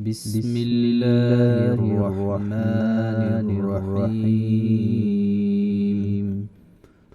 بسم الله الرحمن الرحيم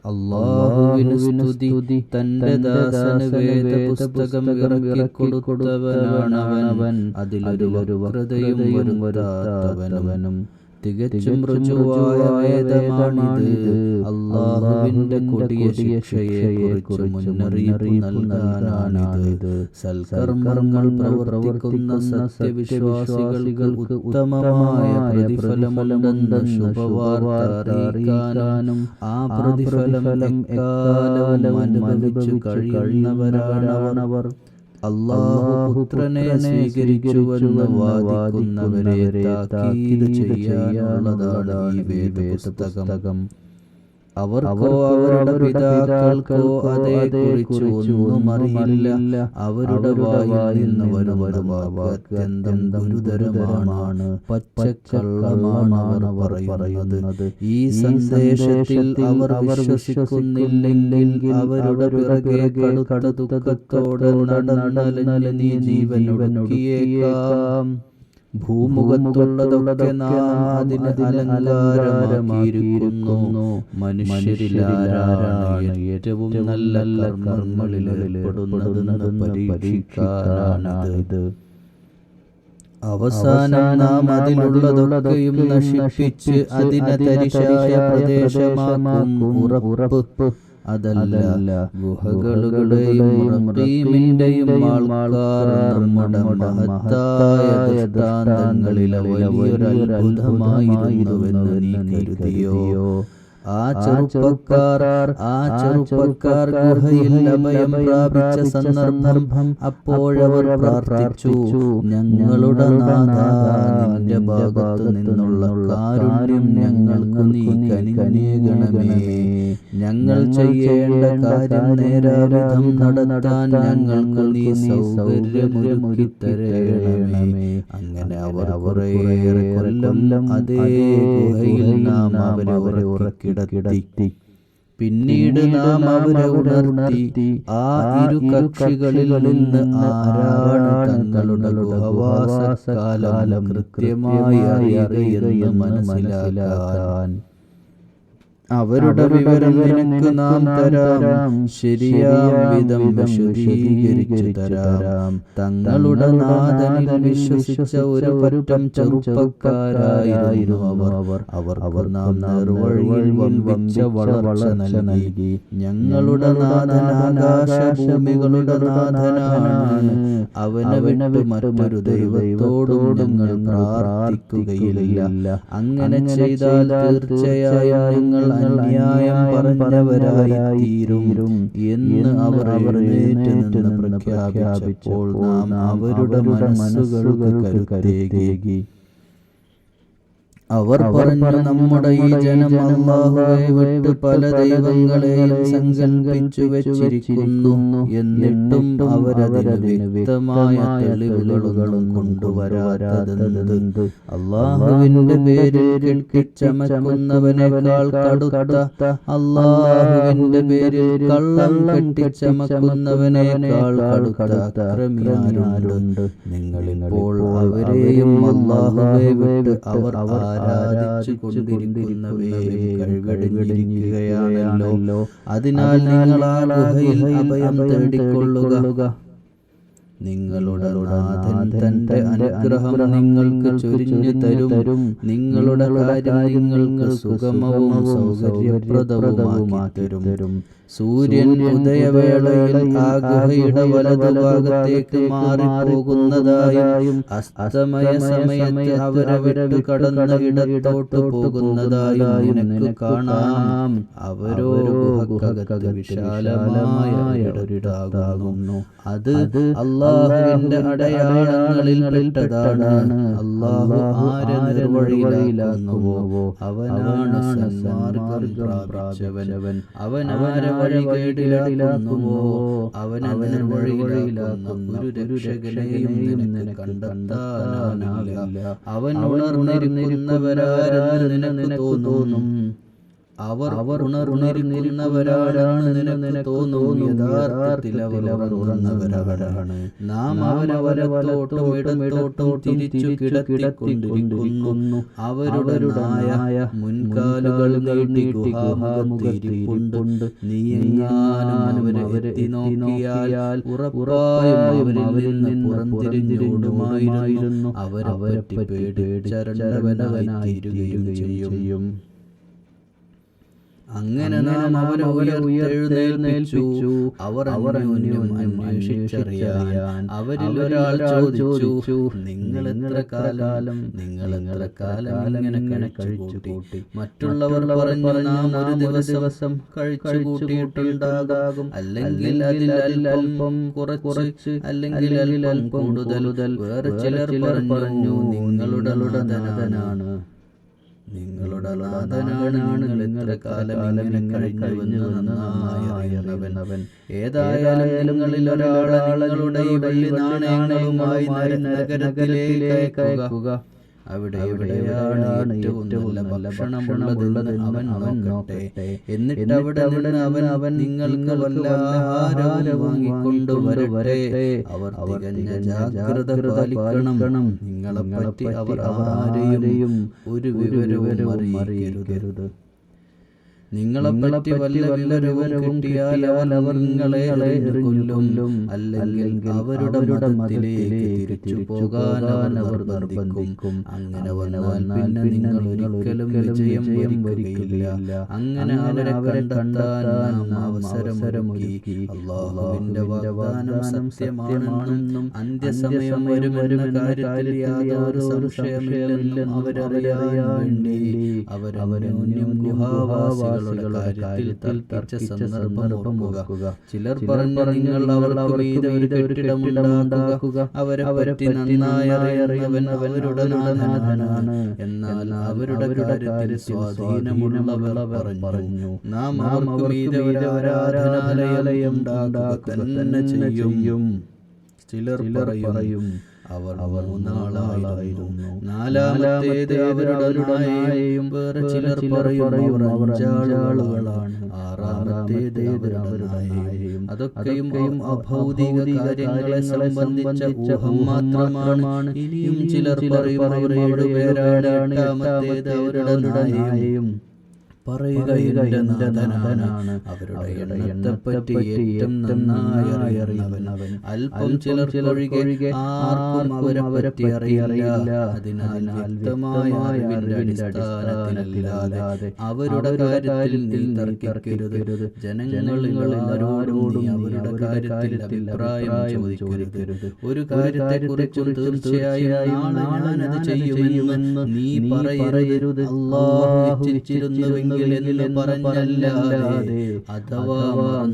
അള്ളാഹുവിന് സ്തുതി തന്റെ ദാസന് വേദപുസ്തകം ഇറക്കിക്കൊടുത്തവനാണ് അവൻ അതിലൊരു വക്രതയും വരുത്താത്തവനും തികച്ചും ഋജുവായ വേദമാണിത്. അള്ളാഹുവിന്റെ കൊടിയ ശിക്ഷയെ കുറിച്ച് മുന്നറിയിപ്പ് നൽകാനാണിത്. സൽക്കർമ്മങ്ങൾ പ്രവർത്തിക്കുന്ന സത്യവിശ്വാസികൾക്ക് ഉത്തമമായ പ്രതിഫലമുണ്ടെന്ന ശുഭവാർത്ത അറിയിക്കാനും ആ പ്രതിഫലം എക്കാലവും അനുഭവിച്ചു കഴിയുന്നവരാണവർ. അള്ളാഹു പുത്രനെ സ്വീകരിച്ചുവെന്ന് വാദിക്കുന്നവരെ താക്കീത് ചെയ്യാനുള്ളതാണ് ഈ വേദപുസ്തകം. അവർക്കോ അവരുടെ പിതാക്കൾക്കോ അതേക്കുറിച്ച് ഒന്നും അറിയില്ല. അവരുടെ വായിൽ നിന്ന് വരുന്ന വാക്ക് അത്യന്തം ഗുരുതരമാണ്. പച്ചക്കള്ളമാണ് അവർ പറയുന്നത്. ഈ സന്ദേശത്തിൽ അവർ വിശ്വസിക്കുന്നില്ലെങ്കിൽ അവരുടെ പിറകെ കടുത്ത ദുഃഖത്തോടെ നീ ജീവനൊടുക്കിയേക്കാം. ഭൂമുഖത്തുള്ളതൊക്കെ നാം അതിന് അലങ്കാരമാക്കിയിരിക്കുന്നു. മനുഷ്യരിലാരാണ് ഏറ്റവും നല്ല കർമ്മങ്ങളിൽ ഏർപ്പെടുന്നതെന്ന് പരീക്ഷിക്കാനാണിത് അവസാനം നാം അതിലുള്ളതൊക്കെയും നശിപ്പിച്ച് അതിനെ തരിശായ പ്രദേശമാക്കും ഉറപ്പ്. അതല്ല. ഗുഹകളുടെയും റഹീമിന്റെയും ആൾക്കാർ നമ്മുടെ മഹത്തായ ദൃഷ്ടാന്തങ്ങളിലെ വലിയൊരു അത്ഭുതമായിരുന്നുവെന്ന് നീ കരുതിയോ? ആ ചെറുപ്പക്കാർ ആ ചെറുപ്പക്കാർ ഗുഹയിൽ അഭയം പ്രാപിച്ച സന്ദർഭം അപ്പോഴവർ പ്രാർത്ഥിച്ചു ഞങ്ങളുടെ നാഥ നിന്റെ ഭാഗത്തു നിന്നുള്ള കാരുണ്യം ഞങ്ങൾക്ക് നീ കനികണമേ ഞങ്ങൾ ചെയ്യേണ്ട കാര്യം നേരാവിധം നടത്താൻ ഞങ്ങൾക്ക് നീ സൗകര്യമൊരുക്കി തരേണമേ അങ്ങനെ അവർ കുറേയേറെ കൊല്ലം അതേ ഗുഹയിൽ നാം അവരെ ഉറക്കിടത്തി പിന്നീട് നാം അവരെ ഉണർത്തി ആ ഇരു കക്ഷികളിൽ നിന്ന് ആരാണ് തങ്ങളുടെ ഗുഹവാസകാലം കൃത്യമായി അറിയുകയെന്ന് മനസ്സിലാക്കാൻ അവരുടെ വിവരം നിനക്ക് നാം തരാം. ശരിയാം വിധം വിശദീകരിച്ചു തരാം. തങ്ങളുടെ നാഥനിൽ വിശ്വസിച്ച ഒരു പറ്റം ചെറുപ്പക്കാരായിരുന്നു അവർ. അവർ. അവർ നാം നേർവഴിയിൽ വമ്പിച്ച വളർച്ച നൽകി. ഞങ്ങളുടെ നാഥൻ ആകാശഭൂമികളുടെ നാഥനാണ്. അവനെ വിട്ട് മറ്റൊരു ദൈവത്തോടും ഞങ്ങൾ പ്രാർത്ഥിക്കുകയില്ല. അങ്ങനെ ചെയ്താൽ തീർച്ചയായും ഞങ്ങൾ അന്യായം പറഞ്ഞവരായി തീരും എന്ന് അവർ എഴുന്നേറ്റ് നിന്ന് പ്രഖ്യാപിച്ചപ്പോൾ നാം അവരുടെ മനസ്സുകൾക്ക് കരുത്തേകി. അവർ പറഞ്ഞു നമ്മുടെ ഈ ജനം അള്ളാഹുവെ വിട്ട് പല ദൈവങ്ങളെയും സങ്കല്പിച്ചു വെച്ചിരിക്കുന്നു. എന്നിട്ടും അവരതിന് വ്യക്തമായ തെളിവുകളും കൊണ്ടുവരാത്തതെന്ത് അള്ളാഹുവിന്റെ പേരിൽ കെട്ടിച്ചമക്കുന്നവനേക്കാൾ കടുത്ത അള്ളാഹുവിന്റെ പേരിൽ കള്ളം കെട്ടിച്ചമക്കുന്നവനേക്കാൾ കടുത്ത അക്രമിയാരുണ്ട്. നിങ്ങളിപ്പോൾ അവരെയും അള്ളാഹുവെ വിട്ട് അവർ ആരാധിച്ചു കൊണ്ടിരിക്കുന്നവയെയും കഴിവടിഞ്ഞിരിക്കുകയാണല്ലോ അതിനാൽ നിങ്ങൾ ആ ഗുഹയിൽ അഭയം തേടിക്കൊള്ളുക. നിങ്ങളുടെ നാഥൻ തന്റെ അനുഗ്രഹം നിങ്ങൾക്ക് ചൊരിഞ്ഞു തരും. നിങ്ങളുടെ കാര്യം നിങ്ങൾക്ക് സുഗമവും സൗകര്യപ്രദവുമാക്കി തരും. സൂര്യൻ ഉദയവേളയിൽ ആ ഗുഹയുടെ വലതുഭാഗത്തേക്ക് മാറിപ്പോകുന്നതായും അസ്തമയ സമയത്ത് അവരെ വിട്ടു കടന്ന് ഇടത്തോട്ട് പോകുന്നതായും നിനക്ക് കാണാം. അവരോ ഗുഹക്കകത്ത് വിശാലമായ ഇടരിടാകുന്നു അത് അള്ളാഹുവിന്റെ അടയാളങ്ങളിൽ പെട്ടതാണ്. അള്ളാഹു ആരെ നിർവഴിയിലാകുന്നുവോ അവനാണ് സന്മാർഗം പ്രാപിച്ചവൻ. അവൻ ആരെ വഴികേടിലാകുന്നുവോ അവനെ നിർവഴിയിലാകുന്ന ഒരു രക്ഷകനെയും നിനക്ക് കണ്ടെത്താനാകില്ല അവൻ ഉണർന്നിരുന്നവരാരെന്ന് നിനക്ക് തോന്നും. അവർ അവർ ഉണർന്നിരിക്കുന്നവരാണെന്ന് നിനക്ക് തോന്നും. യഥാർത്ഥത്തിൽ അവർ ഉണർന്നവരാണ്. നാം തിരിച്ചു കിടത്തിക്കൊണ്ടിരിക്കുന്നു. അവരുടെ നായ മുൻകാലുകൾ നീട്ടി ഗുഹാമുഖത്തിരിപ്പുണ്ട്. നീയെങ്ങാനും അവരെ നോക്കിയാൽ ഉറപ്പായും അവരിൽ നിന്ന് പുറംതിരിഞ്ഞോടുമായിരുന്നു അവരെ പറ്റി പേടിച്ചരണ്ടവനായി തീരുകയും ചെയ്യും. അങ്ങനെ നാം അവരെ ഉയർത്തെഴുന്നേൽപ്പിച്ചു. അവർ അവർ അന്വേഷിച്ചറിയാൻ. അവരിൽ ഒരാൾ ചോദിച്ചു നിങ്ങൾ എത്ര കാലം നിങ്ങൾ എത്ര കാലം ഇങ്ങനെ കഴിച്ചു കൂട്ടി മറ്റുള്ളവർ പറഞ്ഞു നാം ഒരു ദിവസം കഴിച്ചു കൂട്ടിയിട്ടുണ്ടാകും അല്ലെങ്കിൽ അതിൽ അല്പം കുറച്ച് അല്ലെങ്കിൽ അല്പം കൂടുതൽ. വേറെ ചിലർ പറഞ്ഞു നിങ്ങളുടെ നാഥനാണ് നിങ്ങളുടെ നാഥനാണ് എത്ര കാലം ഇങ്ങനെ കഴിഞ്ഞുവെന്ന് ഏതായാലും നിങ്ങളിൽ ഒരാളെ നിങ്ങളുടെ വെള്ളി നാണയങ്ങളുമായി അയക്കുക. അവിടെ എവിടെയാണ് ഏറ്റവും നല്ല ഭക്ഷണമുള്ളതെന്ന് അവൻ നോക്കട്ടെ. എന്നിട്ട് അവിടെ നിന്ന് അവൻ അവൻ നിങ്ങൾക്ക് വല്ല ആഹാരവും വാങ്ങിക്കൊണ്ട് വരട്ടെ. അവർ തികഞ്ഞ ജാഗ്രത പാലിക്കണം. നിങ്ങളെ പറ്റി അവർ ആരെയും ഒരു വിവരവും അറിയിക്കരുത്. നിങ്ങളെ പറ്റി വല്ല വിവരവും കിട്ടിയാൽ അവർ നിങ്ങളെ കൊല്ലും അല്ലെങ്കിൽ അവരുടെ മതത്തിലേക്ക് തിരിച്ചു പോകാൻ അവർ നിർബന്ധിക്കും. അങ്ങനെ വന്നാൽ പിന്നെ നിങ്ങൾ ഒരിക്കലും വിജയം വരികയില്ല അങ്ങനെ അവരെ കണ്ടെത്താൻ നാം അവസരമൊരുക്കി. അള്ളാഹുവിന്റെ വാഗ്ദാനം സത്യമാണെന്നും അന്ത്യസമയം വരുമെന്ന കാര്യത്തിൽ യാതൊരു സംശയമില്ലെന്നും അവരറിയാൻ വേണ്ടി അവരവരന്യം ഗുഹാവാസികളുടെ കാര്യത്തിൽ തർക്കിച്ച സന്ദർഭം ഓർക്കുക. ചിലർ പറഞ്ഞു നിങ്ങൾ അവർക്ക് മീതെ ഒരു കെട്ടിടമുണ്ടാക്കുക. അവരെ പറ്റി നന്നായി അറിയുന്നവൻ അവരുടെ നാഥനാണ്. എന്നാൽ അവരുടെ കാര്യത്തിൽ സ്വാധീനമുള്ളവർ പറഞ്ഞു. നാം അവർക്ക് മീതെ ഒരു ആരാധനാലയം തന്നെ ചെയ്യും. ചിലർ പറയും അവർ അവർ മൂന്നാളായിരുന്നു. നാലാമത്തേത് അവരുടെ നായയും വേറെ ചിലർ പറയും അവർ അഞ്ചാളുകളാണ്. ആറാമത്തേത് അവരുടെ നായയും. അതൊക്കെയും അഭൗതിക കാര്യങ്ങളെ സംബന്ധിച്ച ഊഹം മാത്രമാണ്. ഇനിയും ചിലർ പറയും അവർ ഏഴുപേരാണ് എട്ടാമത്തേത് അവരുടെ നായയും. പറയുക എന്റെ നാഥനാണ്. അവരുടെ എണ്ണത്തെപ്പറ്റി ഏറ്റവും നന്നായി അറിയുന്നവൻ. അല്പം ചിലർ ചിലൊഴികെ ആർക്കും അവരെ പറ്റി അറിയില്ല. അതിനാൽ വ്യക്തമായ അറിവിന്റെ അടിസ്ഥാനത്തിലല്ലാതെ അവരുടെ കാര്യത്തിൽ നീ തർക്കിക്കരുത്. ജനങ്ങളിൽ ആരോടും അവരുടെ കാര്യത്തിൽ അഭിപ്രായം ചോദിക്കരുത്. ഒരു കാര്യത്തെക്കുറിച്ചും തീർച്ചയായും ഞാനത് ചെയ്യുമെന്ന് നീ പറയരുത്. അള്ളാഹു ഇച്ഛിച്ചിരുന്നുവെങ്കിൽ എന്ന് പറഞ്ഞല്ലാതെ അഥവാ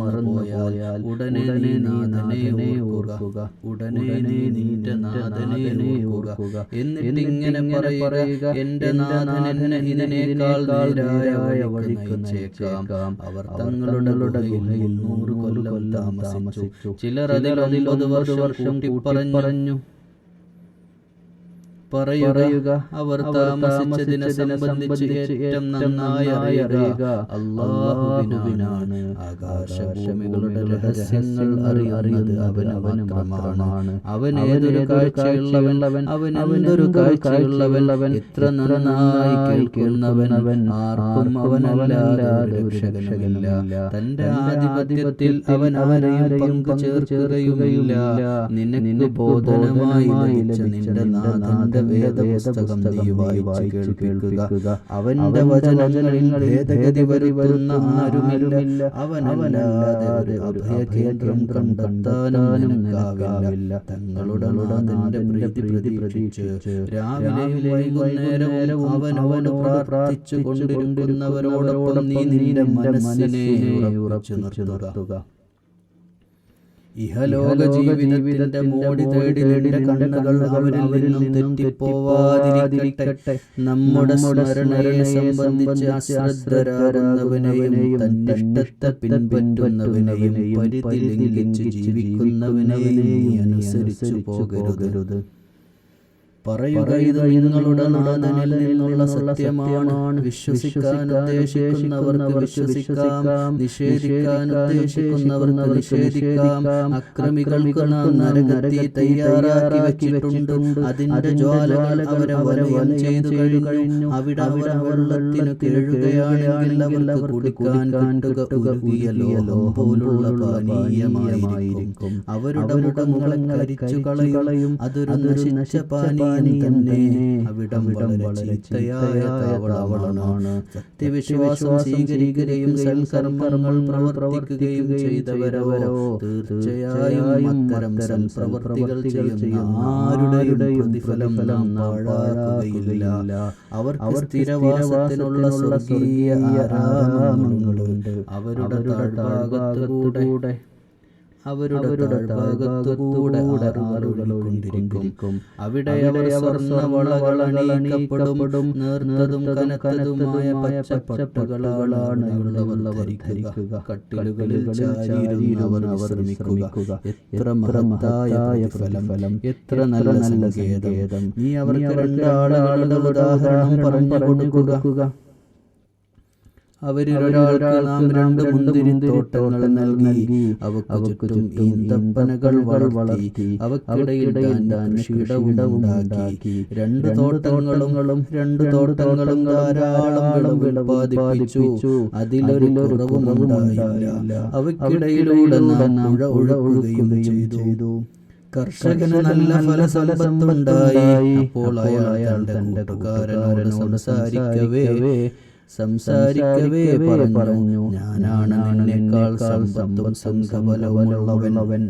മറന്നുപോയാൽ ഉടനെ നീ നാഥനെ ഓർക്കുക. ഉടനെ നീ നിന്റെ നാഥനെ ഓർക്കുക. എന്നിട്ട് ഇങ്ങനെ പറയുക എന്റെ നാഥൻ എന്നെ ഇതിനേക്കാൾ നേരായ വഴിക്ക് നയിച്ചേക്കാം. അവർ തങ്ങളുടെ ഗുഹയിൽ നൂറ് കൊല്ലം താമസിച്ചു. ചിലർ അതിൽ ഒമ്പത് വർഷം പറഞ്ഞു പറയുക അവർ താമസിച്ചതിനെ സംബന്ധിച്ച് ഏറ്റവും നന്നായി അറിയുക. അള്ളാഹുവിനാണ് ആകാശഭൂമികളുടെ രഹസ്യങ്ങൾ അറിയുന്നത്. അവൻ അവൻ മാത്രമാണ് അവൻ ഏതൊരു കാഴ്ചയുള്ളവൻ അവൻ എന്തൊരു കാഴ്ചയുള്ളവൻ ഇത്ര നന്നായി കേൾക്കുന്നവൻ അവൻ ആർക്കും അവനല്ലാതെ രക്ഷകനുമില്ല. തന്റെ ആധിപത്യത്തിൽ അവൻ അവനെയും പങ്കു ചേർക്കുകയുമില്ല. നിനക്ക് ബോധനമായി ലഭിച്ച നിന്റെ നാഥന്റെ വേദപുസ്തകം നീ വായിച്ച് കേൾപ്പിക്കുക. അവന്റെ വചനങ്ങളിൽ ഭേദഗതി വരുത്തുന്ന ആരുമില്ല. അവനല്ലാതെ ഒരു അഭയകേന്ദ്രം കണ്ടെത്താനും നിനക്കാവില്ല. തങ്ങളുടെ നാഥന്റെ പ്രീതി പ്രതി പ്രതീക്ഷിച്ച് രാവിലെയും വൈകുന്നേരവും അവനോട് പ്രാർത്ഥിച്ചു കൊണ്ടിരിക്കുന്നവരോടൊപ്പം നീ നിന്റെ മനസ്സിനെ ഉറപ്പിച്ചു നിർത്തുക. ഇഹലോക ജീവിതത്തിന്റെ മോടി തേടി കണ്ണുകൾ അവരിൽ നിന്നും തെറ്റിപ്പോവാതിരിക്കട്ടെ. നമ്മുടെ സ്മരണയെ സംബന്ധിച്ച് അശ്രദ്ധരാകുന്നവനെയും തന്റെ ഇഷ്ടത്തെ പിൻപറ്റുന്നവനെയും പരിധി ലംഘിച്ച് ജീവിക്കുന്നവനെയും അനുസരിച്ചു പോകരുത്. പറയുക ഇത് നിങ്ങളുടെ നാഥനിൽ നിന്നുള്ള സത്യമാണ്. വിശ്വസിക്കാൻ ഉദ്ദേശിക്കുന്നവർക്ക് വിശ്വസിക്കാം. നിഷേധിക്കാൻ ഉദ്ദേശിക്കുന്നവർക്ക് നിഷേധിക്കാം. അക്രമികൾക്ക് നാം നരകത്തി തയ്യാറാക്കി വെച്ചിട്ടുണ്ട്. അതിന്റെ ജ്വാലകൾ അവരെ വലയം ചെയ്തു കഴിഞ്ഞു. അവിടെ അവർ വെള്ളത്തിന് കേഴുകയാണെങ്കിൽ അവർക്ക് കുടിക്കാൻ കണ്ടുക ഉരുകിയ പോലുള്ള പാനീയമായിരിക്കും. അവരുടെ മുഖങ്ങളെ കരിച്ചു കളയും. അതൊരു നശിച്ച പാനീയം തന്നെ അവിടം വളരെ ചീത്തയായ താവളമാണ്. സത്യവിശ്വാസം സ്വീകരിക്കുകയും സൽക്കർമ്മങ്ങൾ പ്രവർത്തിക്കുകയും ചെയ്തവരോ? തീർച്ചയായും അത്തരം സൽപ്രവർത്തികൾ ചെയ്യുന്ന ആരുടെയും പ്രതിഫലം നാം പാഴാക്കുകയില്ല. അവർക്ക് സ്ഥിരവാസത്തിനുള്ള സ്വർഗീയ ആരാമങ്ങളുണ്ട് അവരുടെ താഴ്ഭാഗത്തുകൂടെ അവരുടെ ഭാഗത്തുകൂടെ അവിടെ അവർ സ്വർണവളകൾ അണിയിക്കപ്പെടും നേർന്നതും കനത്തതുമായ പച്ചപ്പട്ടുകളാണ് ധരിക്കുക. കട്ടിലുകളിൽ ചാരിയിരുന്നവർ എത്ര മഹത്തായ ഫലം എത്ര നല്ല സങ്കേതം. നീ അവർക്ക് രണ്ടാളുകളുടെ ഉദാഹരണം പറഞ്ഞു കൊടുക്കുക. അവരിൽ ഒരാൾക്ക് നാം രണ്ട് മുന്തിരിത്തോട്ടങ്ങൾ നൽകി അവക്ക് ചുറ്റും ഈന്തപ്പനകൾ വളർത്തി അവക്കിടയിൽ കൃഷിയിടവുണ്ടാക്കി രണ്ട് തോട്ടങ്ങളും രണ്ട് തോട്ടങ്ങളും ധാരാളം വിളവ് ഉൽപ്പാദിപ്പിച്ചു അതിലൊരു കുറവും ഉണ്ടായില്ല. അവക്കിടയിലൂടെ നാം ഒഴുകുകയും ചെയ്തു. കർഷകന് നല്ല ഫലസമ്പത്തുണ്ടായി. അപ്പോൾ അയാൾ തന്റെ കൂട്ടുകാരനോട് സംസാരിക്കവേ. സംസാരിക്കവേ പറഞ്ഞു. ഞാനാണ് നിന്നേക്കാൾ സമ്പത്തും സംഘബലവുമുള്ളവൻ.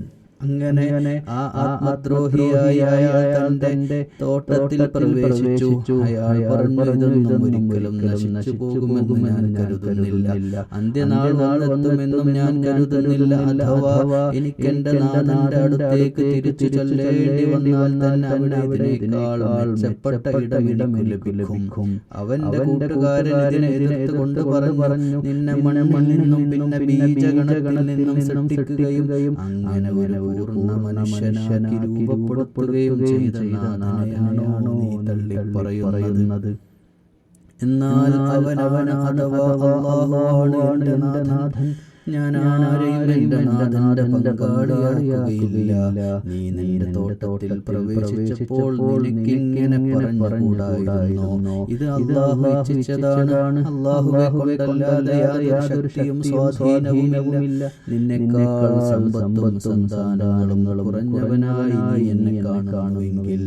അങ്ങനെ ആ ആത്മദ്രോഹിയായ അയാൾ തന്റെ തോട്ടത്തിൽ പ്രവേശിച്ചു. അയാൾ പറഞ്ഞു ഇതൊന്നും ഒരിക്കലും നശിച്ചു പോകുമെന്ന് ഞാൻ കരുതുന്നില്ല. അന്ത്യനാൾ വന്നെത്തുമെന്നും ഞാൻ കരുതുന്നില്ല. അഥവാ എനിക്ക് എന്റെ നാഥന്റെ അടുത്തേക്ക് തിരിച്ചു ചൊല്ലേണ്ടി വന്നാൽ തന്നെ അവിടെ ഇതിനേക്കാൾ മെച്ചപ്പെട്ട ഇടം എനിക്ക് ലഭിക്കും. അവന്റെ കൂട്ടുകാരൻ ഇതിനെ എതിർത്തുകൊണ്ട് പറഞ്ഞു. നിന്നെ മണ്ണിൽ നിന്നും പിന്നെ ബീജഗണത്തിൽ നിന്നും സൃഷ്ടിക്കുകയും അങ്ങനെ ഒരു പൂർണ മനുഷ്യനാക്കി രൂപപ്പെടുത്തുകയും ചെയ്ത നാഥനെയാണോ നീ തള്ളി പറയുന്നത് എന്നാൽ അവൻ അവൻ അഥവാ നാഥൻ. ഞാൻ ആരെയും എന്റെ നാഥന്റെ പങ്കാളിയാക്കുകയില്ല. നീ നിന്റെ തോട്ടത്തിൽ പ്രവേശിച്ചപ്പോൾ നിനക്കിങ്ങനെ പറഞ്ഞുകൂടായിരുന്നു? ഇത് അള്ളാഹു ഇച്ഛിച്ചതാണ് അള്ളാഹുവെ കൊണ്ടല്ലാതെ യാതൊരു സ്വാധീനവുമില്ല. നിന്നെക്കാൾ സമ്പത്തും സന്താനങ്ങളും കുറഞ്ഞവനായി നീ എന്നെ കാണുമെങ്കിൽ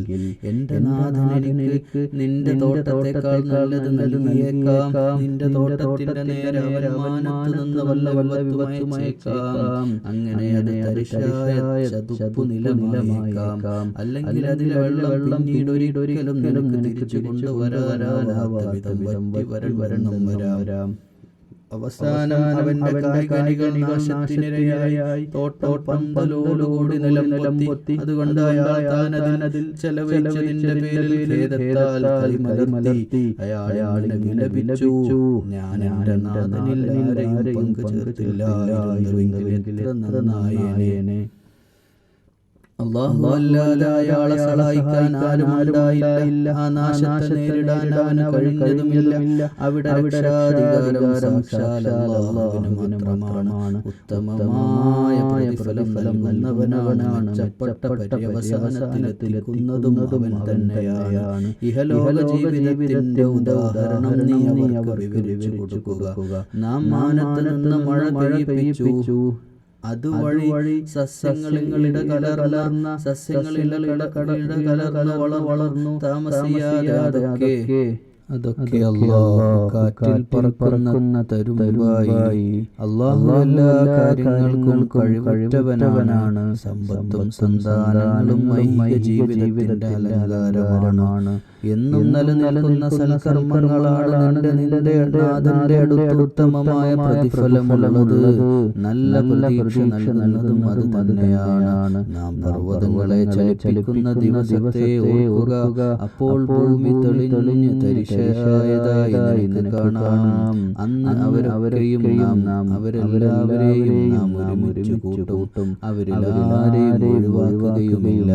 എന്റെ നാഥൻ എനിക്ക് നിന്റെ തോട്ടത്തെക്കാൾ നല്ലത് നൽകിയേക്കാം. നിന്റെ തോട്ടത്തിന്റെ നേരെ അവരമാനത്ത് നിന്ന് വല്ല വല്ലതുമയച്ചേക്കാം അങ്ങനെ അത് തരിശായ ചതുപ്പു നിലമായേക്കാം. അല്ലെങ്കിൽ അതിലെ വെള്ളം വെള്ളം പിന്നീട് ഒരിക്കലും നിനക്ക് തിരിച്ചു കൊണ്ടുവരാനാവാത്ത വിധം വറ്റി വരണം വരാം. അവസാനം അവന്റെ കായികനികൾ നാശത്തിനിരയായി. തോട്ടോട്ടം പന്തലോടുകൂടി നിലം നിലം പൊത്തി അതുകൊണ്ട് അയാൾ താനതിൽ ചെലവഴിച്ചതിന്റെ പേരിൽ ഖേദത്താൽ കൈമലർത്തി അയാളെ വിലപിച്ചു. ഞാൻ എന്റെ നാഥനിൽ ആരെയും പങ്കു ചേർത്തില്ലായിരുന്നുവെങ്കിൽ എത്ര നന്നായേനെ. അള്ളാഹു അല്ലാതെ അയാളെ സഹായിക്കാൻ ആരും ഉണ്ടായില്ല. ആ നാശത്തെ നേരിടാൻ അവന് കഴിഞ്ഞതുമില്ല. അവിടെ രക്ഷാധികാരം സാക്ഷാൽ അല്ലാഹുവിന് മാത്രമാണ്. ഉത്തമമായ പ്രതിഫലം നൽകുന്നവനാണ് മെച്ചപ്പെട്ട പര്യവസാനത്തിലെത്തിക്കുന്നതും അവൻ തന്നെയാണ്. ഇഹലോക ജീവിതത്തിന്റെ ഉദാഹരണം നീ അവർക്ക് വിവരിച്ചു കൊടുക്കുക. നാം മാനത്ത് നിന്ന് മഴ പെയ്യിപ്പിച്ചു. അതുവഴി സസ്യങ്ങളിട കലർന്ന സസ്യങ്ങളിട കലർന്ന് വളർ വളർന്നു താമസിയാതെ അതൊക്കെ. അതൊക്കെ അള്ളാഹു കാറ്റിൽ പറക്കുന്ന തരുമ്പായി. അള്ളാഹു എല്ലാ കാര്യങ്ങൾക്കും കഴിവുറ്റവനാണ്. സമ്പത്തും സന്താനങ്ങളും ജീവിതത്തിന്റെ അലങ്കാരമാണ്. എന്നും നിലനിൽക്കുന്ന സൽക്കർമ്മങ്ങളാണ് നിന്റെ നിന്റെ നാഥന്റെ അടുത്ത് ഉത്തമമായ പ്രതിഫലമുള്ളത് നല്ല പ്രതീക്ഷ നൽകുന്നതും അത് തന്നെയാണ്. നാം പർവതങ്ങളെ ചലിപ്പിക്കുന്ന ദിവസത്തെ ഓർക്കുക. അപ്പോൾ ഭൂമി തെളിഞ്ഞ് തരിശ തരിശായതായി നിനക്ക് കാണാം. അന്ന് അവരവരെയും നാം അവരെല്ലാവരെയും നാം ഒരുമിച്ച് കൂട്ടും. അവരിൽ ഒഴിവാക്കുകയുമില്ല.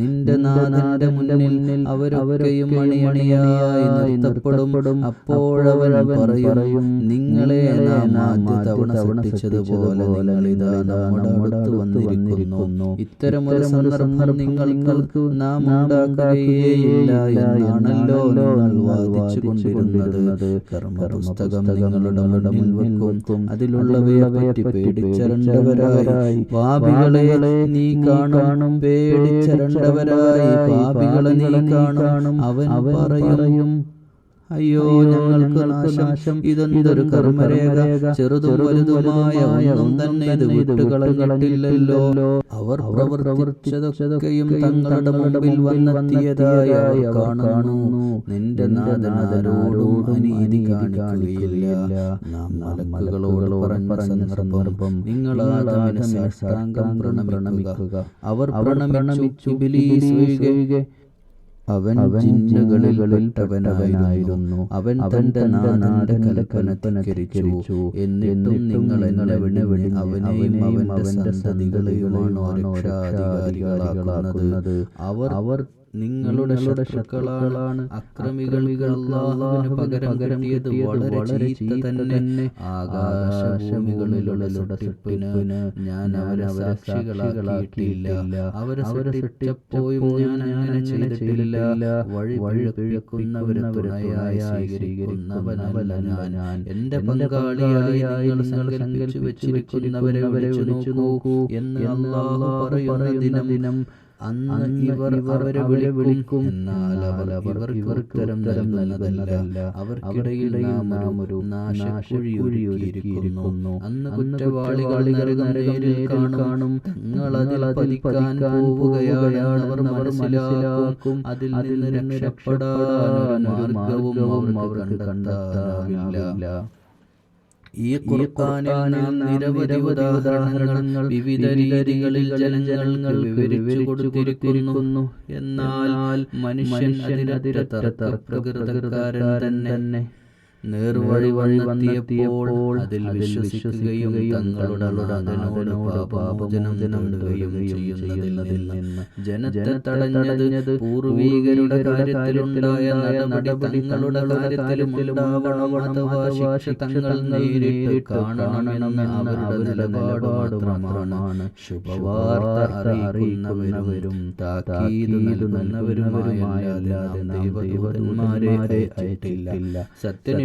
നിന്റെ നാഥന്റെ മുന്നിൽ അവരവരെയും മണിയണിയായി നിർത്തപ്പെടും. അപ്പോഴവൻ പറയും നിങ്ങളെ നാം ആദ്യ തവണ സൃഷ്ടിച്ചതുപോലെ നിങ്ങളിതാ നമ്മുടെ അടുത്ത് വന്നിരിക്കുന്നു. ഇത്തരമൊരു സന്ദർഭം നിങ്ങൾക്ക് നാം ഉണ്ടാക്കുകയേയില്ല എന്നാണല്ലോ നിങ്ങൾ വാദിച്ചു കൊണ്ടിരുന്നത് കർമ്മപുസ്തകം നിങ്ങളുടെ മുന്നിൽ വെക്കും. അതിലുള്ളവയെ പറ്റി പേടിച്ചരണ്ടവരായി. പാപികളെ നീ കാണും. പേടിച്ചരണ്ടവരായി. പാപികളെ നീ കാണും. അവൻ പറയും അയ്യോ ഞങ്ങൾക്ക് നാശം. ഇതെന്തൊരു കർമ്മരേഖ. ചെറുതും വലുതുമായ ഒന്നും തന്നെ ഇത് വിട്ടുകളഞ്ഞിട്ടില്ലല്ലോ. അവർ പ്രവർത്തിച്ചതൊക്കെയും തങ്ങളുടെ മുമ്പിൽ വന്നെത്തിയതായി അവർ കാണുന്നു. നിന്റെ നാഥനാരോടും അനീതി കാണിക്കുകയില്ല. നാം മലക്കുകളോട് പറഞ്ഞ സന്ദർഭം നിങ്ങൾ ആദാമിന് സാഷ്ടാംഗം പ്രണമിക്കുക. അവർ പ്രണമിച്ചു ഇബ്ലീസ് അവൻ ജിന്നുകളിൽപ്പെട്ടവനായിരുന്നു. അവൻ തന്റെ നാഥന്റെ കൽപ്പന ധിക്കരിച്ചു എന്നിട്ടും നിങ്ങൾ എന്നെ വിണവിണി അവനെയും അവന്റെ ഓരോ രക്ഷാധികാരികളാക്കുന്നത്. അവർ അവർ നിങ്ങളുടെ ശത്രുക്കളാണ് പകരം കിട്ടിയത് വളരെ ചീത്ത തന്നെ. ആകാശഭൂമികളിലുള്ള സൃഷ്ടിപ്പിന് ഞാൻ അവരെ സാക്ഷികളാക്കിയിട്ടില്ല. അവരെ സൃഷ്ടിച്ചപ്പോഴും ഞാൻ അങ്ങനെ ചെയ്തിട്ടില്ല. വഴി വഴി പിഴക്കുന്നവരെ തുണയായി സ്വീകരിക്കുന്നവനല്ല ഞാൻ. എന്റെ പങ്കാളിയായി നിങ്ങൾ സങ്കല്പിച്ചു വെച്ചിരിക്കുന്നവരെ വിളിച്ചു നോക്കൂ എന്ന് അള്ളാഹു പറയുന്ന ദിനം അന്ന് ഇവർ അവരെ വിളിക്കും. എന്നാൽ അവർ ഇവർക്ക് ഉത്തരം നൽകുന്നതല്ല. അവർക്കിടയിൽ നാം ഒരു നാശക്കുഴിയൊരുക്കിയിരിക്കുന്നു. അന്ന് കുറ്റവാളികൾ കാണും. നിങ്ങൾ അതിൽ പതിക്കാൻ അവർ മനസ്സിലാക്കും. അതിൽ നിന്ന് രക്ഷപ്പെടാൻ മാർഗവും അവർക്ക് കണ്ടെത്താനാവില്ല. ഈ കുർത്താനിൽ നാം നിരവധി ഉദാഹരണങ്ങൾ വിവിധ രീതികളിൽ ജനങ്ങൾക്ക് വിവരിച്ചു കൊടുത്തിരിക്കുന്നു. എന്നാൽ മനുഷ്യൻ തർക്ക തന്നെ. നേർവഴി വഴി വന്നെത്തിയപ്പോൾ അതിൽ വിശ്വസിക്കുകയും തങ്ങളുടെ നാഥനോട് പാപമോചനം നേടുകയും ചെയ്യുന്നതിൽ നിന്ന് ജനത്തെ തടഞ്ഞത് പൂർവീകരുടെ കാര്യത്തിലുണ്ടായ നടപടി തങ്ങളുടെ കാര്യത്തിലും ഉണ്ടാവണം അഥവാ ശിക്ഷ തങ്ങൾ നേരിട്ട് കാണണമെന്ന് അവരുടെ നിലപാട് മാത്രമാണ്. ശുഭവാർത്ത അറിയിക്കുന്നവരും താക്കീത് നൽകുന്നവരുമായല്ലാതെ ദൈവദൂതന്മാരെ അയച്ചിട്ടില്ല.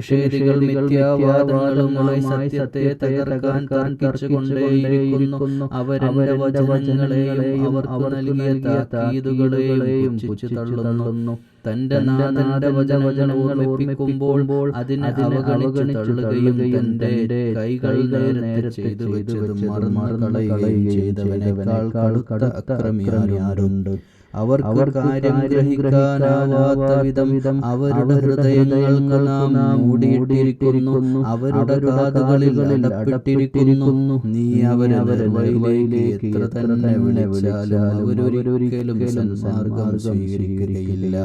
സത്യനിഷേധികൾ മിഥ്യാവാദങ്ങളുമായി സത്യത്തെ തകർക്കാൻ തർക്കിച്ചുകൊണ്ടേയിരിക്കുന്നു അവരെന്റെ വചനങ്ങളെയും അവർ നൽകിയ താക്കീതുകളെയും തള്ളുന്നു. തന്റെ നാഥന്റെ വചനവചനം ഓർമ്മിപ്പിക്കുമ്പോൾ അതിനെ അവഗണിച്ചു തള്ളുകയും തന്റെ കൈകൾ നേരെ ചെയ്തു വെച്ചത് മറന്നു കളയുകയും ചെയ്തവനേക്കാൾ കടുത്ത അക്രമിയാരുണ്ട്. അവർക്ക് കാര്യം ഗ്രഹിക്കാനാവാത്ത വിധം അവരുടെ ഹൃദയങ്ങൾക്ക് നാം മൂടിയിട്ടിരിക്കുന്നു. അവരുടെ കാതുകളിൽ അടപ്പെട്ടിരിക്കുന്നു. നീ അവരെ വഴിയിലേക്ക് എത്ര തന്നെ വിളിച്ചാലും അവരൊരിക്കലും സന്മാർഗം സ്വീകരിക്കുകയില്ല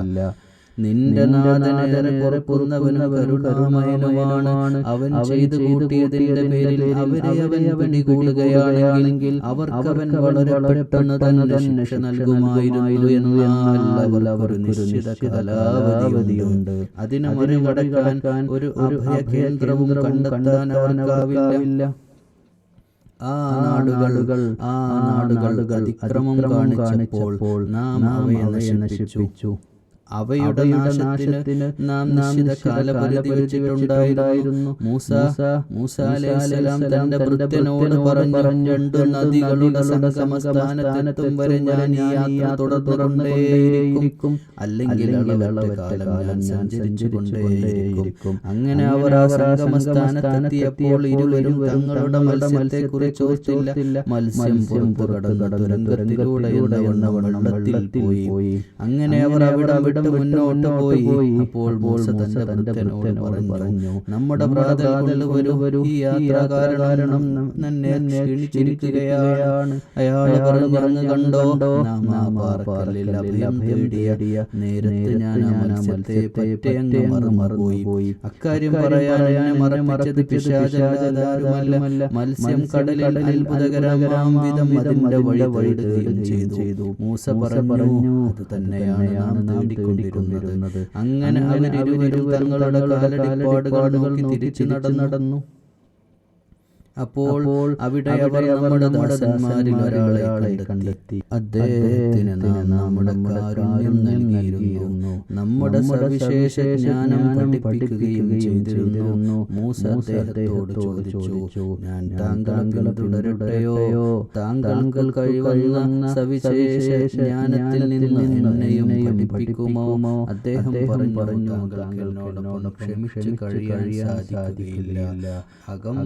നിന്റെ നാഥനെ പുറപ്പുന്നവനും കരുണാമയനുമാണ്. അവൻ ചെയ്തു കൂട്ടിയതിന്റെ പേരിൽ അവരെ അവൻ പിടികൂടുകയാണെങ്കിൽ അവർക്ക് അവൻ വളരെ പെട്ടെന്ന് തന്നെ ശിക്ഷ നൽകുമായിരുന്നു എന്നാൽ അവർ നിശ്ചിത കാലാവധിയുണ്ട്. അതിനെ മറികടക്കാൻ ഒരു അഭയ കേന്ദ്രവും കണ്ടെത്താൻ അവർക്കാവില്ല. ആ നാടുകൾ ആ നാടുകൾ അതിക്രമം കാണിച്ചപ്പോൾ നാം അവയെ നശിപ്പിച്ചു. അവയുടെ നാശത്തിന് നാം നിശ്ചിത കാലപരിധി വെച്ചിട്ടുണ്ടായിരുന്നു. മൂസ മൂസ അലൈഹിസ്സലാം തന്റെ ഭൃത്യനോട് പറഞ്ഞു രണ്ടു നദികളുടെ സംഗമസ്ഥാനത്തെത്തും വരെ ഞാൻ ഈ യാത്ര തുടർന്നുകൊണ്ടേയിരിക്കും. അല്ലെങ്കിൽ അളവറ്റ കാലം ഞാൻ സഞ്ചരിച്ചു അങ്ങനെ അവർ ആ സംഗമസ്ഥാനത്തെത്തിയപ്പോൾ ഇരുവരും തങ്ങളുടെ മത്സ്യത്തെ കുറിച്ച് ഓർത്തില്ല. മത്സ്യം പുറത്തു കടന്നു വെള്ളത്തിൽ പോയി. അങ്ങനെ അവർ അവിടം വിട്ട് മുന്നോട്ട് പോയി. അപ്പോൾ മൂസ തന്റെ ഭൃത്യനോട് പറഞ്ഞു നമ്മുടെ പ്രാതൽ ഈ യാത്ര കാരണം നന്നെ ക്ഷീണിച്ചിരിക്കുകയാണ്. അയാൾ പറഞ്ഞു കണ്ടോ? നാം ആ പാറക്കല്ലിൽ അഭയം തേടിയ. നേരത്ത് ഞാൻ ആ മത്സ്യത്തെ മറന്നുപോയി. അക്കാര്യം പറയാൻ എന്നെ മത്സ്യം കടലിൽ അത്ഭുതകരമാം വിധം അതിന്റെ വഴി തേടുകയും ചെയ്തു. മൂസ പറഞ്ഞു അത് തന്നെയാണ് നാം തേടിക്കൊണ്ടിരുന്നത് അങ്ങനെ അവരിരുവരും തങ്ങളുടെ കാലടിപ്പാടുകൾ നോക്കി തിരിച്ചു നടന്നു. അപ്പോൾ അവിടെ അവർ നമ്മുടെ ദാസന്മാരിൽ ഒരാളെ കണ്ടെത്തി. അദ്ദേഹത്തിന് നമ്മുടെ കാരുണ്യം നൽകിയിരുന്നു. നമ്മുടെ സവിശേഷ ജ്ഞാനം പഠിപ്പിക്കുകയും ചെയ്തിരുന്നു. മൂസ അദ്ദേഹത്തോട് ചോദിച്ചു ഞാൻ താങ്കളെ പിന്തുടരട്ടെയോ? താങ്കൾക്ക് കഴിവുന്ന സവിശേഷ ജ്ഞാനത്തിൽ നിന്ന് എന്നെയും പഠിപ്പിക്കുമോ? അദ്ദേഹം പറഞ്ഞു താങ്കളോടൊപ്പം ക്ഷമിച്ച് കഴിയാൻ സാധിക്കുകയില്ല. അകം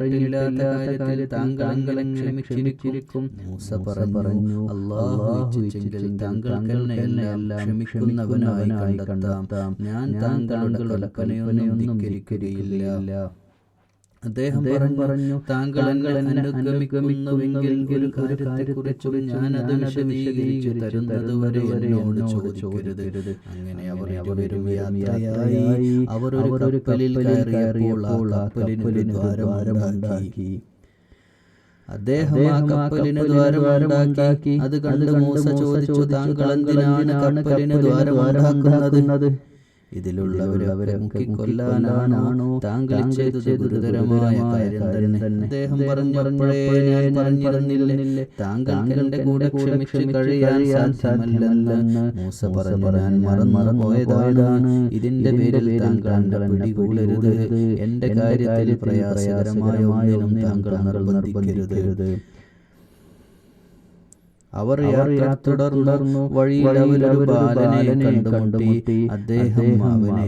പൊരുളറിഞ്ഞിട്ടില്ലാത്ത കാര്യത്തിൽ താങ്കളെ ക്ഷമിച്ചിരിക്കും? മൂസ പറഞ്ഞു അള്ളാഹു ഇച്ഛിച്ചെങ്കിൽ താങ്കൾക്ക് എന്നെ എല്ലാം ക്ഷമിക്കുന്നവനായി കണ്ടെത്താം. ഞാൻ താങ്കളുടെ കൽപ്പനയൊന്നും ധിക്കരിക്കുകയില്ല. അദ്ദേഹം പറഞ്ഞു താങ്കൾ അനുഗമിക്കുന്നുവെങ്കിൽ ഒരു കാര്യത്തെക്കുറിച്ചും ഞാൻ അത് വിശദീകരിച്ചു തരുന്നത് വരെ എന്നോട് ചോദിക്കരുത്. അങ്ങനെ അവർ യാത്രയായി അവർ ഒരു കപ്പലിൽ കയറിയപ്പോൾ ആ കപ്പലിന് ദ്വാരമുണ്ടാക്കി. അദ്ദേഹം ആ കപ്പലിന് ദ്വാരമുണ്ടാക്കി. അത് കണ്ട് മൂസ ചോദിച്ചു താങ്കൾ എന്തിനാണ് കപ്പലിന് ദ്വാരമുണ്ടാക്കുന്നത്? ഇതിലുള്ളവരെ കൊല്ലാനാണോ താങ്കൾ ചെയ്തത് ഗുരുതരമായ കാര്യം തന്നെ. അദ്ദേഹം പറഞ്ഞപ്പോഴേ ഞാൻ പറഞ്ഞിരുന്നില്ലേ. താങ്കൾ എന്റെ കൂടെ ക്ഷമിച്ച് കഴിയാൻ സാധ്യമല്ലെന്ന് മൂസ പറഞ്ഞു ഞാൻ മറന്നു പോയതാണ്. ഇതിന്റെ പേരിൽ താങ്കൾ എന്റെ പിടികൂടരുത്. എന്റെ കാര്യത്തിൽ പ്രയാസകരമായ ഒന്നിനും താങ്കൾ നിർബന്ധിക്കരുത്. അവർ യാത്ര തുടർന്നു വഴിയിൽ അവരൊരു ബാലനെ കണ്ടുമുട്ടി. അദ്ദേഹം അവനെ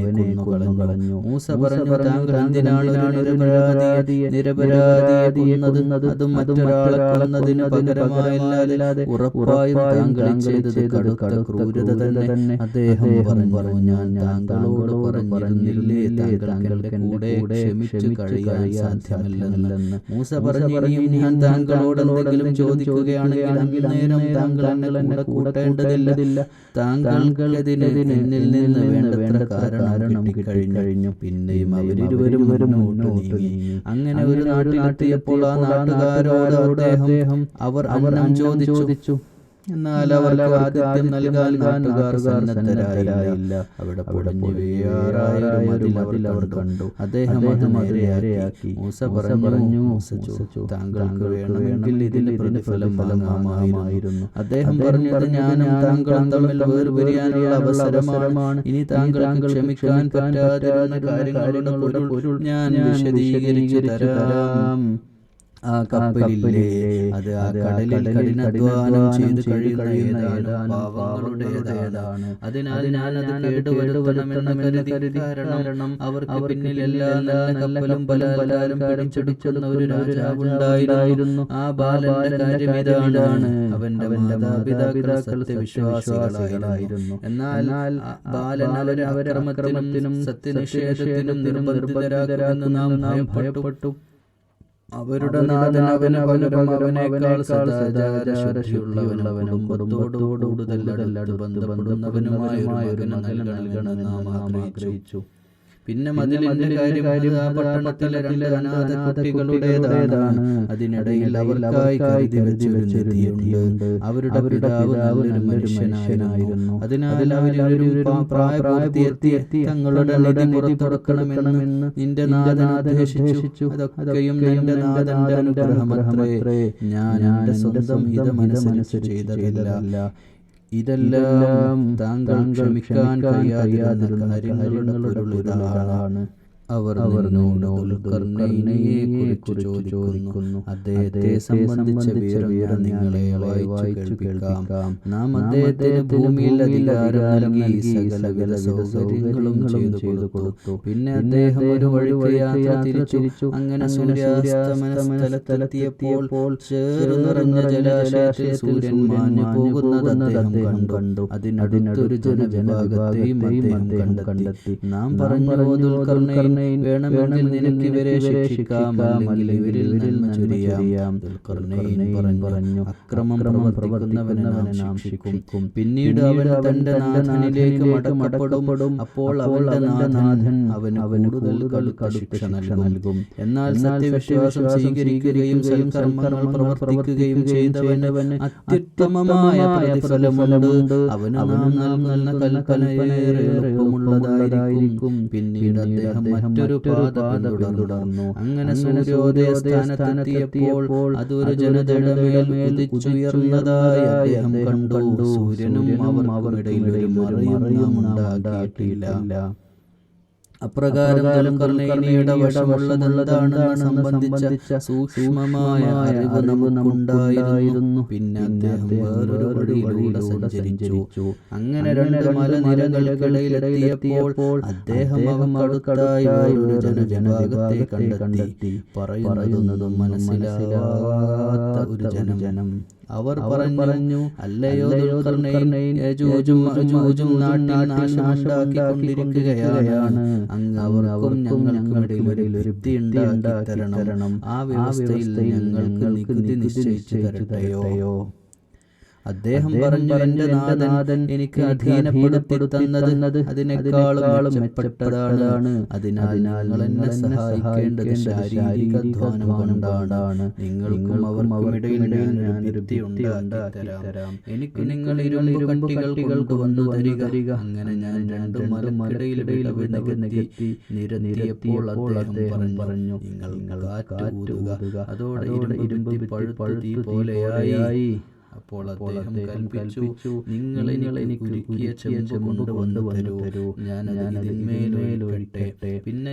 കൊന്നുകളഞ്ഞു മൂസ പറഞ്ഞു താങ്കൾ എന്തിനാണ് നിരപരാധിയെ നിരപരാധിയെ കൊന്നത്? അതും മറ്റൊരാളെ കൊന്നതിന് പകരമായില്ലാതെ ഉറപ്പായും താങ്കൾ ചെയ്തത് കടുത്ത ക്രൂരത തന്നെ. അദ്ദേഹം പറഞ്ഞു ഞാൻ താങ്കളോട് പറഞ്ഞിരുന്നില്ലേ? താങ്കളുടെ കൂടെ ക്ഷമിച്ചു കഴിയാൻ സാധ്യമല്ലെന്ന്. മൂസ പറഞ്ഞു ഞാൻ താങ്കളോട് എന്തെങ്കിലും ചോദിക്കുകയാണെങ്കിൽ അന്നേരം നേരം താങ്കൾ എന്നെ കൂടെ കൂട്ടേണ്ടതില്ല. താങ്കൾ എന്നിൽ നിന്ന് വേണ്ടത്ര കാരണം കഴിഞ്ഞു പിന്നെയും അവരിരുവരും അങ്ങനെ ഒരു നാട്ടിലെത്തിയപ്പോൾ ആ നാട്ടുകാരോട് അദ്ദേഹം അവർ അന്നം ചോദിച്ചു. എന്നാൽ അവർക്ക് ആതിഥ്യം നൽകാൻ നാട്ടുകാർ സന്നദ്ധരായില്ല. അവിടെ പൊടഞ്ഞു വീഴാറായ ഒരു അവർ കണ്ടു. അദ്ദേഹം അത് നേരെയാക്കി. മൂസ പറഞ്ഞു മൂസ താങ്കൾക്ക് വേണമെങ്കിൽ ഇതിന് പ്രതിഫലം വാങ്ങാമായിരുന്നു. അദ്ദേഹം പറഞ്ഞത് ഞാനും താങ്കളും തമ്മിൽ വേർപിരിയാനുള്ള അവസരമാണ്. ഇനി താങ്കൾ ക്ഷമിക്കാൻ പറ്റാതിരുന്ന കാര്യങ്ങളുടെ പൊരുൾ ഞാൻ വിശദീകരിച്ചു തരാം. ആ കപ്പലില്ലേ? അത് ആ കടലിൽ കഠിനാധ്വാനം ചെയ്ത് കഴിയുന്ന പാവങ്ങളുടേതാണ്. അതിനാൽ ഞാൻ അത് കേടുവരുത്തണമെന്ന് കരുതി കാരണം അവർക്ക് പിന്നിൽ എല്ലാ നല്ല കപ്പലും ബലാത്കാരം പിടിച്ചെടുക്കുന്ന ഒരു രാജാവുണ്ടായിരുന്നു. ആ ബാലന്റെ കാര്യം ഇതാണ്. അവന്റെ മാതാപിതാക്കൾ സത്യവിശ്വാസികളായിരുന്നു. എന്നാൽ ബാലൻ അവരെ അക്രമത്തിനും സത്യനിഷേധത്തിനും നിർബന്ധിതരാകുമെന്ന് നാം ഭയപ്പെട്ടു. അവരുടെ നാഥൻ അവന് പകരം അവനേക്കാൾ സദാചാരശുദ്ധിയുള്ളവനും കുടുംബത്തോട് കൂടുതൽ അടുത്ത് ബന്ധപ്പെടുന്നവനുമായ ഒരു മകന് നൽകണമെന്ന് നാം ആഗ്രഹിച്ചു പിന്നെ മതിലിന്റെ കാര്യം ആ പട്ടണത്തിലെ രണ്ട് അനാഥ കുട്ടികളുടേതാണ്. അതിനിടയിൽ അവർക്കായി കരുതി വെച്ചൊരു നിധിയുണ്ട് അവരുടെ പിതാവ് നല്ലൊരു മനുഷ്യനായിരുന്നു. അതിനാൽ അവരൊരു പ്രായപൂർത്തിയെത്തി തങ്ങളുടെ നിധി പുറത്തുറക്കണമെന്ന് നിന്റെ നാഥൻ അതൊക്കെയും നിന്റെ നാഥന്റെ അനുഗ്രഹമത്രേ. ഞാൻ എന്റെ സ്വന്തം ഹിതമനുസരിച്ച് ചെയ്തതല്ല. ഇതെല്ലാം താങ്കൾ ക്ഷമിക്കാൻ കഴിയാതിരുന്ന കാര്യങ്ങളുടെ പൊരുൾ ഇതാണ്. അവർ നിന്നോട് കുറിച്ച് ചോദിക്കുന്നു. അദ്ദേഹത്തെ സംബന്ധിച്ച വിവരം നിങ്ങളെ വായിച്ചു കേൾപ്പിക്കാം. നാം അദ്ദേഹത്തിന് ഭൂമിയിൽ അധികാരം നൽകി സകലവിധ സൗകര്യങ്ങളും ചെയ്തു കൊടുത്തു. പിന്നെ അദ്ദേഹം ഒരു വഴി യാത്ര തിരിച്ചു. അങ്ങനെ സൂര്യാസ്തമന സ്ഥലത്തെത്തിയപ്പോൾ ചേർന്നു നിറഞ്ഞ ജലാശയത്തിൽ സൂര്യൻ മാഞ്ഞു പോകുന്നത് അദ്ദേഹം കണ്ടു. അതിനടുത്തൊരു ജനവിഭാഗത്തെയും അദ്ദേഹം കണ്ടെത്തി. നാം പറഞ്ഞു "ഓ വേണമെങ്കിൽ നിനക്ക് ഇവരെ ശിക്ഷിക്കാം അല്ലെങ്കിൽ ഇവരിൽ നന്മ ചൊരിയാം. ദുൽഖർനൈൻ പറഞ്ഞു അക്രമം പ്രവർത്തിക്കുന്നവനെ നാം ശിക്ഷിക്കും പിന്നീട് അവൻ തന്റെ നാഥനിലേക്ക് മടക്കപ്പെടും. അപ്പോൾ അവന്റെ നാഥൻ അവന് കൂടുതൽ കടുത്ത നൽകും. എന്നാൽ സത്യവിശ്വാസം സ്വീകരിക്കുകയും സൽക്കർമ്മങ്ങൾ പ്രവർത്തിക്കുകയും ചെയ്തവനവന് അത്യുത്തമമായ പ്രതിഫലമുണ്ട്. അവന് നാം നൽകുന്ന കൽപ്പനയേറെ എളുപ്പമുള്ളതായിരിക്കും. പിന്നീട് അദ്ദേഹം മറ്റൊരു പാത പിന്തുടർന്നു. അങ്ങനെ സൂര്യോദയ സ്ഥാനത്തെത്തിയപ്പോൾ അതൊരു ജനതയുടെ മേൽ അദ്ദേഹം കണ്ടു. സൂര്യനും അവർ ഒരു മറയും നാം ഉണ്ടാക്കിയിട്ടില്ല. അപ്രകാരം ദുൽഖർനൈനിയുടെ വശമുള്ളതെന്താണെന്ന് സംബന്ധിച്ച സൂക്ഷ്മമായ അറിവ് നമുക്കുണ്ടായിരുന്നു. പിന്നെ അദ്ദേഹം വേറൊരു വഴിയിലൂടെ സഞ്ചരിച്ചു. അങ്ങനെ രണ്ട് മലനിരകൾക്കിടയിലെത്തിയപ്പോൾ അദ്ദേഹം അവക്കടുത്തായി വേറൊരു ജനജനവിഭാഗത്തെ കണ്ടെത്തി. പറയുന്നതും മനസ്സിലാവാത്ത ഒരു ജനം. അവർ പറഞ്ഞു അല്ലയോ നാട്ടിൽ നാശമുണ്ടാക്കിക്കൊണ്ടിരിക്കുകയാണ്. അങ്ങ് അവർക്കും ഞങ്ങൾക്കും ഇടയിൽ ഒരു ഭിത്തി ഉണ്ടാക്കി തരണം. ആ വ്യവസ്ഥയിൽ ഞങ്ങൾക്ക് നികുതി നിശ്ചയിച്ചു തരട്ടെയോ? അദ്ദേഹം പറഞ്ഞു എന്റെ നാഥൻ എനിക്ക് അധീനപ്പെടുത്തി തന്നത് അതിനേക്കാളും മെച്ചപ്പെട്ടതാണ്. അതിനാൽ നിങ്ങൾ എന്നെ സഹായിക്കേണ്ടത് ശാരീരിക അധ്വാനം കൊണ്ടാണ്. നിങ്ങൾക്കും അവർക്കും ഇടയിൽ ഞാൻ ഭിത്തി എനിക്ക് നിങ്ങൾ ഇരുമ്പ് കട്ടികൾ കൊണ്ടുവന്നു തരിക. അങ്ങനെ ഞാൻ രണ്ട് മലമടയിലിടയിൽ നികത്തി നിരത്തിയപ്പോൾ അദ്ദേഹം പറഞ്ഞു നിങ്ങൾ കാറ്റ് ഊതുക. അതോടെ ഇരുമ്പ് പഴുത്ത തീ പോലെയായി. അപ്പോൾ അദ്ദേഹം കൽപ്പിച്ചു നിങ്ങൾ എനിക്ക് ഉരുക്കിയ ചെമ്പ് കൊണ്ടുവന്ന് തരൂ. ഞാൻ അതിന്മേൽ ഒഴിക്കട്ടെ. പിന്നെ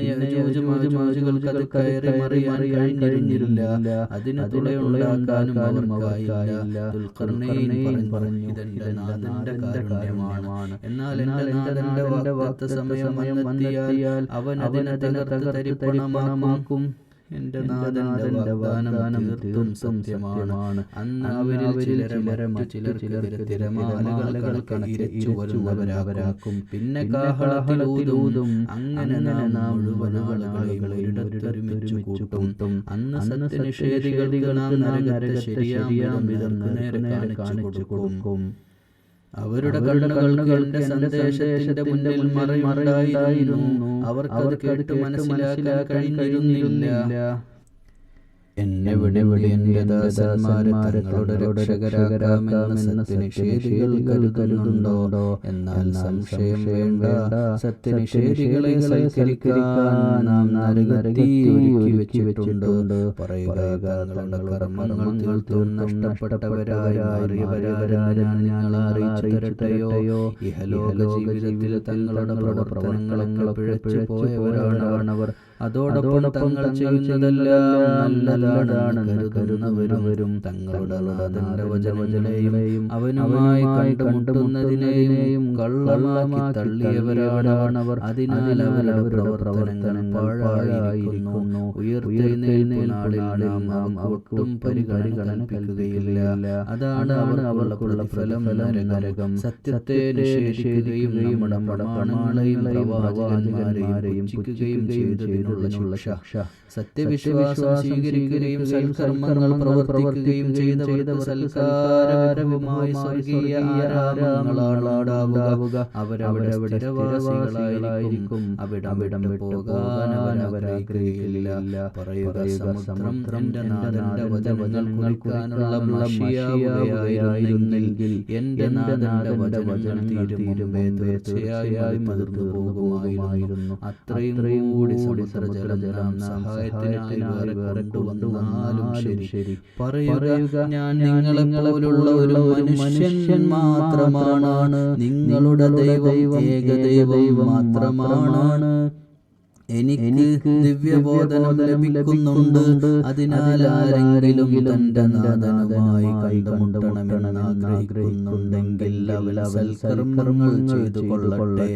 അത് കയറി മറിയാൻ കഴിഞ്ഞിരുന്നില്ല. അതിന് തുളയുണ്ടാക്കാനും അവർക്കായില്ല. ദുൽഖർനൈൻ പറഞ്ഞു ഇതെന്റെ നാഥന്റെ കാരുണ്യമാണ്. എന്നാൽ എന്റെ നാഥന്റെ വാഗ്ദത്ത സമയം വന്നെത്തിയാൽ അവൻ അതിനെ തകർത്ത് തരിപ്പണമാക്കും. എന്റെ നാഥന്റെ വാഗ്ദാനം തീർത്തും സത്യമാണ്. അന്ന് അവരിൽ ചിലരെ മറ്റു ചിലർക്ക് തിരമാലകൾ പിന്നെ കാഹളത്തിലൂതും അങ്ങനെ നാം മുഴുവൻ ആളുകളെ ഒരിടത്തൊരുമിച്ചു കൂട്ടും. അന്ന് സത്യനിഷേധികൾക്ക് നാം നരകത്തെ ശരിയാം വിധം നേരെ കാണിച്ചു കൊടുക്കും. അവരുടെ കണ്ണുകൾക്ക് എന്റെ സന്ദേശത്തിന്റെ മുന്നിൽ മറയുണ്ടായിരുന്നു. അവർക്കത് കേട്ട് മനസ്സിലാക്കാൻ കഴിഞ്ഞിരുന്നില്ല. എന്നെ എന്റെ ദാസന്മാരെ തങ്ങളുടെ സത്യനിഷേധികൾ എന്നാൽ സംശയം വേണ്ട. സത്യനിഷേധികളെ സൽക്കരിക്കാൻ നാം നരകത്തി ഒരുക്കി വെച്ചിട്ടുണ്ട്. പറയുക തങ്ങളുടെ കർമ്മങ്ങൾ തീർത്തും നഷ്ടപ്പെട്ടവരായി മാറിയവരാരാണ് ഞങ്ങൾ അറിയിച്ചു തരട്ടെയോ? ഇഹലോക ജീവിതത്തിൽ തങ്ങളുടെ പ്രവർത്തനങ്ങളെ പിഴച്ചു പോയവരാണവർ അതോടൊപ്പം തങ്ങൾ ചെയ്യുന്നതെല്ലാം നല്ലതാണെന്ന് കരുതുന്നവരും തങ്ങളുടെ നാഥന്റെ അവനുമായി കണ്ടുമുട്ടുന്നതിനെയും കള്ളമാക്കി തള്ളിയവരാണവർ അതിനാൽ അവരുടെ പ്രവർത്തനങ്ങൾ പാഴായിരിക്കുന്നു. നാം അവർക്കും പരിഗണന കൽപ്പിക്കുകയില്ല അതാണ് അവർക്കുള്ള ഫലം നരകം സത്യത്തെ നിഷേധിക്കുകയും നമ്മുടെ പ്രമാണങ്ങളെയും പ്രവാചകന്മാരെയും പുച്ഛിക്കുകയും ചെയ്തതിനുള്ള ശിക്ഷ. സത്യവിശ്വാസം സ്വീകരിക്കുകയും സൽക്കർമ്മങ്ങൾ പ്രവർത്തിക്കുകയും ചെയ്തവർക്ക് സൽക്കാരപരവുമായി സ്വർഗീയ ആരാമങ്ങളാണുണ്ടാവുക അവരവിടെ സ്ഥിരവാസികളായിരിക്കും. അവിടം പോകാൻ അവരാഗ്രഹിക്കില്ല പറയുക സമുദ്രം എന്റെ നാഥന്റെ വചനങ്ങൾ കുറിക്കാനുള്ള മഷിയാവുകയായിരുന്നെങ്കിൽ എന്റെ നാഥന്റെ വചനങ്ങൾ തീരുമുമ്പേ തീർച്ചയായും അതിർന്നു പോകുമായിരുന്നു. അത്രയും കൂടി സമുദ്രജലം സഹായത്തിനായി വേറെ വേറെ കൊണ്ടുവന്നാലും ശരി. പറയുക ഞാൻ നിങ്ങളെ പോലുള്ള ഒരു മനുഷ്യൻ മാത്രമാണ്. നിങ്ങളുടെ ദൈവം ഏകദൈവം മാത്രമാണ്. എനിക്ക് ദിവ്യബോധനം ലഭിക്കുന്നുണ്ട്. അതിനാൽ ആരെങ്കിലും തന്റെ നാഥനുമായി കണ്ടുമുട്ടണമെന്ന് ആഗ്രഹിക്കുന്നുണ്ടെങ്കിൽ അവൽ സൽക്കർമ്മങ്ങൾ ചെയ്തു കൊള്ളട്ടെ.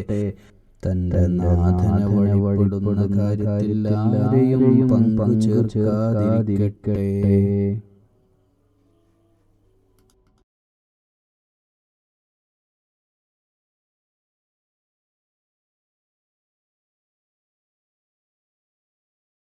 തന്റെ നാഥനെ വഴിപെടുന്ന കാര്യത്തിൽ ആരെയും പങ്കു ചേർക്കാതിരിക്കട്ടെ